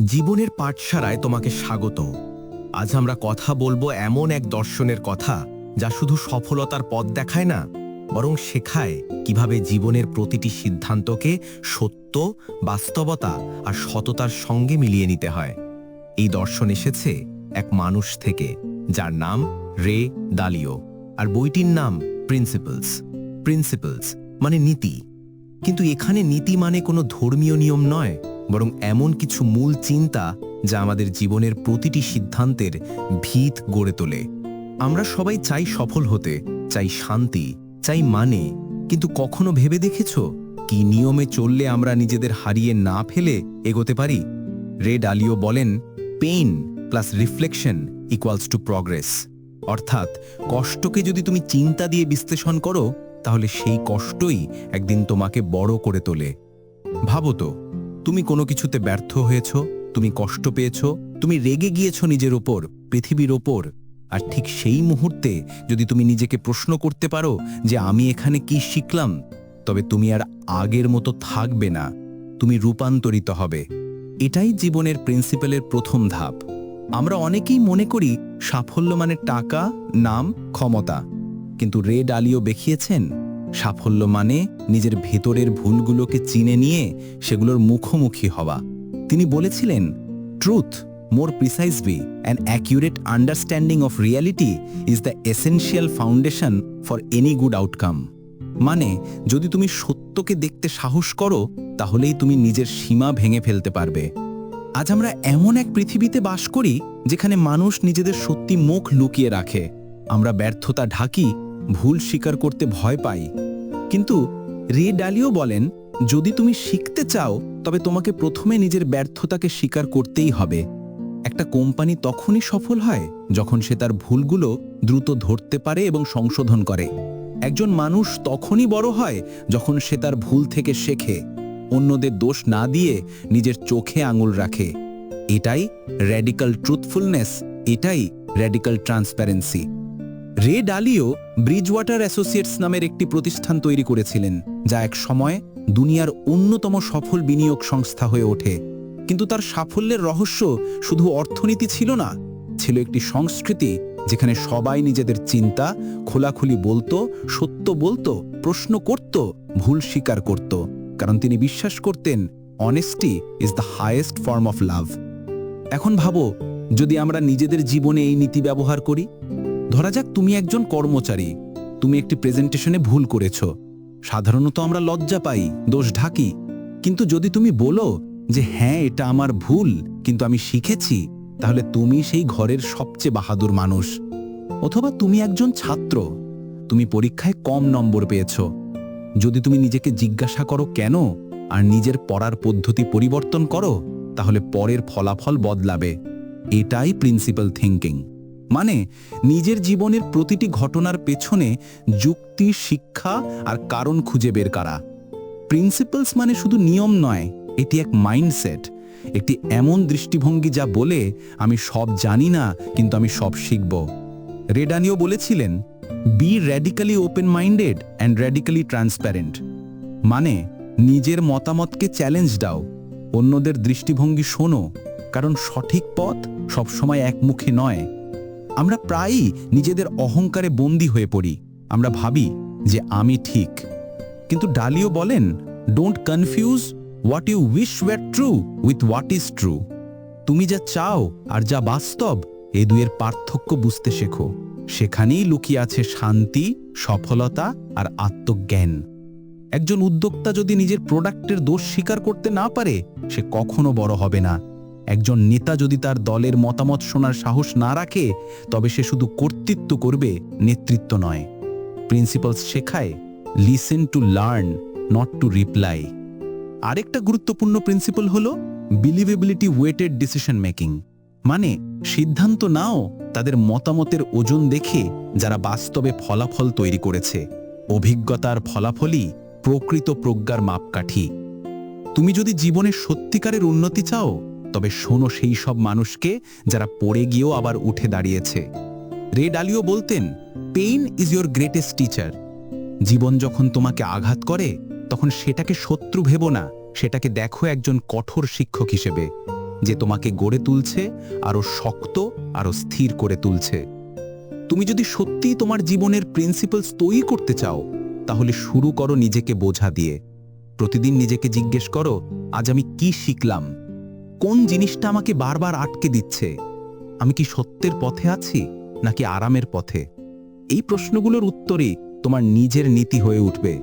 জীবনের পাঠশালায় তোমাকে স্বাগত আজ আমরা কথা বলব এমন এক দর্শনের কথা যা শুধু সফলতার পথ দেখায় না, বরং শেখায় কীভাবে জীবনের প্রতিটি সিদ্ধান্তকে সত্য, বাস্তবতা আর সততার সঙ্গে মিলিয়ে নিতে হয়। এই দর্শন এসেছে এক মানুষ থেকে, যার নাম রে দালিও। আর বইটির নাম প্রিন্সিপলস। প্রিন্সিপলস মানে নীতি। কিন্তু এখানে নীতি মানে কোনো ধর্মীয় নিয়ম নয়। বরং এমন কিছু মূল চিন্তা যা আমাদের জীবনের প্রতিটি সিদ্ধান্তের ভিত গড়ে তোলে। আমরা সবাই চাই সফল হতে, চাই শান্তি, চাই মানে। কিন্তু কখনো ভেবে দেখেছ? কি নিয়মে চললে আমরা নিজেদের হারিয়ে না ফেলে এগোতে পারি? রেড আলিও বলেন pain plus reflection equals to progress অর্থাৎ, কষ্টকে যদি তুমি চিন্তা দিয়ে বিশ্লেষণ করো, তাহলে সেই কষ্টই একদিন তোমাকে বড় করে তোলে। ভাবো তো তুমি কোনো কিছুতে ব্যর্থ হয়েছ? তুমি কষ্ট পেয়েছ? তুমি রেগে গিয়েছ নিজের ওপর, পৃথিবীর ওপর? আর ঠিক সেই মুহূর্তে যদি তুমি নিজেকে প্রশ্ন করতে পারো যে আমি এখানে কি শিখলাম, তবে তুমি আর আগের মতো থাকবে না। তুমি রূপান্তরিত হবে। এটাই জীবনের প্রিন্সিপালের প্রথম ধাপ। আমরা অনেকেই মনে করি সাফল্য মানে টাকা, নাম, ক্ষমতা। কিন্তু রেড আলিও দেখিয়েছেন সাফল্য মানে নিজের ভেতরের ভুলগুলোকে চিনে নিয়ে সেগুলোর মুখোমুখি হওয়া। তিনি বলেছিলেন truth more precisely and accurate understanding of reality is the essential foundation for any good outcome মানে যদি তুমি সত্যকে দেখতে সাহস করো, তাহলেই তুমি নিজের সীমা ভেঙে ফেলতে পারবে। আজ আমরা এমন এক পৃথিবীতে বাস করি, যেখানে মানুষ নিজেদের সত্যি মুখ লুকিয়ে রাখে। আমরা ব্যর্থতা ঢাকি ভুল স্বীকার করতে ভয় পাই। কিন্তু রে ডালিও বলেন, যদি তুমি শিখতে চাও, তবে তোমাকে প্রথমে নিজের ব্যর্থতাকে স্বীকার করতেই হবে। একটা কোম্পানি তখনই সফল হয় যখন সে তার ভুলগুলো দ্রুত ধরতে পারে এবং সংশোধন করে। একজন মানুষ তখনই বড় হয় যখন সে তার ভুল থেকে শেখে, অন্যদের দোষ না দিয়ে নিজের চোখে আঙুল রাখে। এটাই র্যাডিক্যাল ট্রুথফুলনেস এটাই radical transparency Ray Dalio Bridge water associates নামের একটি প্রতিষ্ঠান তৈরি করেছিলেন, যা এক সময় দুনিয়ার অন্যতম সফল বিনিয়োগ সংস্থা হয়ে ওঠে। কিন্তু তার সাফল্যের রহস্য শুধু অর্থনীতি ছিল না, ছিল একটি সংস্কৃতি যেখানে সবাই নিজেদের চিন্তা, খোলাখুলি বলতো, সত্য বলতো, প্রশ্ন করত, ভুল স্বীকার করত। কারণ তিনি বিশ্বাস করতেন honesty is the highest form of love এখন ভাবো, যদি আমরা নিজেদের জীবনে এই নীতি ব্যবহার করি ধরা যাক তুমি একজন কর্মচারী। তুমি একটি প্রেজেন্টেশনে ভুল করেছ। সাধারণত আমরা লজ্জা পাই, দোষ ঢাকি। কিন্তু যদি তুমি বলো যে হ্যাঁ এটা আমার ভুল, কিন্তু আমি শিখেছি, তাহলে তুমি সেই ঘরের সবচেয়ে বাহাদুর মানুষ। অথবা তুমি একজন ছাত্র, তুমি পরীক্ষায় কম নম্বর পেয়েছ। যদি তুমি নিজেকে জিজ্ঞাসা করো কেন, আর নিজের পড়ার পদ্ধতি পরিবর্তন করো, তাহলে পরের ফলাফল বদলাবে। এটাই প্রিন্সিপাল থিঙ্কিং মানে নিজের জীবনের প্রতিটি ঘটনার পেছনে যুক্তি, শিক্ষা আর কারণ খুঁজে বের করা। প্রিন্সিপালস মানে শুধু নিয়ম নয়, এটি এক মাইন্ডসেট একটি এমন দৃষ্টিভঙ্গি যা বলে, আমি সব জানি না, কিন্তু আমি সব শিখব। রেডানিও বলেছিলেন be radically open minded and radically transparent মানে নিজের মতামতকে চ্যালেঞ্জ দাও, অন্যদের দৃষ্টিভঙ্গি শোনো, কারণ সঠিক পথ সবসময় একমুখী নয়। আমরা প্রায়ই নিজেদের অহংকারে বন্দী হয়ে পড়ি। আমরা ভাবি যে আমি ঠিক। কিন্তু ডালিও বলেন don't confuse what you wish were true with what is true তুমি যা চাও আর যা বাস্তব, এ দুয়ের পার্থক্য বুঝতে শেখো। সেখানেই লুকিয়ে আছে শান্তি, সফলতা আর আত্মজ্ঞান। একজন উদ্যোক্তা যদি নিজের প্রোডাক্টের দোষ স্বীকার করতে না পারে, সে কখনো বড় হবে না। একজন নেতা যদি তার দলের মতামত শোনার সাহস না রাখে, তবে সে শুধু কর্তৃত্ব করবে, নেতৃত্ব নয়। প্রিন্সিপালস শেখায় listen to learn not to reply আরেকটা গুরুত্বপূর্ণ প্রিন্সিপাল হল বিলিভেবিলিটি ওয়েটেড ডিসিশন মেকিং মানে সিদ্ধান্ত নাও তাদের মতামতের ওজন দেখে যারা বাস্তবে ফলাফল তৈরি করেছে। অভিজ্ঞতার ফলাফলই প্রকৃত প্রজ্ঞার মাপকাঠি। তুমি যদি জীবনে সত্যিকারের উন্নতি চাও তবে শোনো সেই সব মানুষকে যারা পড়ে গিয়েও আবার উঠে দাঁড়িয়েছে। রে ডালিও বলতেন pain is your greatest teacher জীবন যখন তোমাকে আঘাত করে, তখন সেটাকে শত্রু ভেবো না, সেটাকে দেখো একজন কঠোর শিক্ষক হিসেবে, যে তোমাকে গড়ে তুলছে, আরও শক্ত, আরও স্থির করে তুলছে। তুমি যদি সত্যিই তোমার জীবনের প্রিন্সিপালস তৈরি করতে চাও, তাহলে শুরু করো নিজেকে বোঝা দিয়ে। প্রতিদিন নিজেকে জিজ্ঞেস করো, আজ আমি কি শিখলাম? কোন জিনিসটা আমাকে বারবার আটকে দিচ্ছে? আমি কি সত্যের পথে আছি, নাকি আরামের পথে? এই প্রশ্নগুলোর উত্তরই তোমার নিজের নীতি হয়ে উঠবে।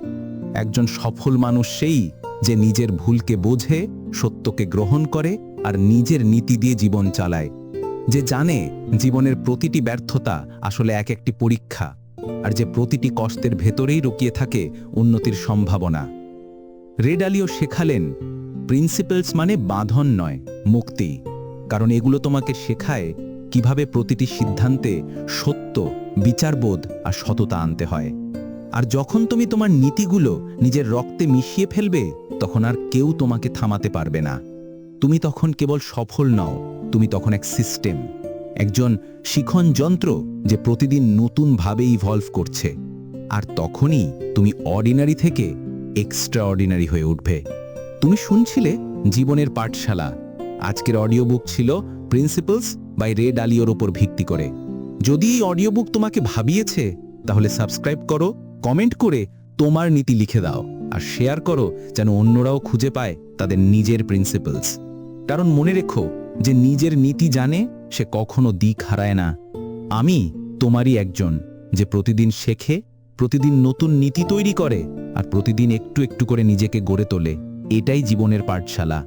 একজন সফল মানুষ সেই যে নিজের ভুলকে বোঝে, সত্যকে গ্রহণ করে আর নিজের নীতি দিয়ে জীবন চালায়। যে জানে জীবনের প্রতিটি ব্যর্থতা আসলে এক একটি পরীক্ষা আর যে প্রতিটি কষ্টের ভেতরেই রুকিয়ে থাকে উন্নতির সম্ভাবনা। রেড আলিও শেখালেন প্রিন্সিপালস মানে বাঁধন নয়, মুক্তি। কারণ এগুলো তোমাকে শেখায় কীভাবে প্রতিটি সিদ্ধান্তে সত্য, বিচারবোধ আর সততা আনতে হয়। আর যখন তুমি তোমার নীতিগুলো নিজের রক্তে মিশিয়ে ফেলবে, তখন আর কেউ তোমাকে থামাতে পারবে না। তুমি তখন কেবল সফল নও, তুমি তখন এক সিস্টেম একজন শিখন যন্ত্র যে প্রতিদিন নতুনভাবে ইভলভ করছে। আর তখনই তুমি অর্ডিনারি থেকে এক্সট্রা অর্ডিনারি হয়ে উঠবে। তুমি শুনছিলে জীবনের পাঠশালা। আজকের অডিও বুক ছিল প্রিন্সিপালস বাই রেড আলিওর ওপর ভিত্তি করে। যদি এই অডিও বুক তোমাকে ভাবিয়েছে, তাহলে সাবস্ক্রাইব করো কমেন্ট করে তোমার নীতি লিখে দাও, আর শেয়ার করো যেন অন্যরাও খুঁজে পায় তাদের নিজের প্রিন্সিপালস কারণ মনে রেখো যে নিজের নীতি জানে, সে কখনো দিক হারায় না। আমি তোমারই একজন, যে প্রতিদিন শেখে, প্রতিদিন নতুন নীতি তৈরি করে, আর প্রতিদিন একটু একটু করে নিজেকে গড়ে তোলে। এটাই জীবনের পাঠশালা।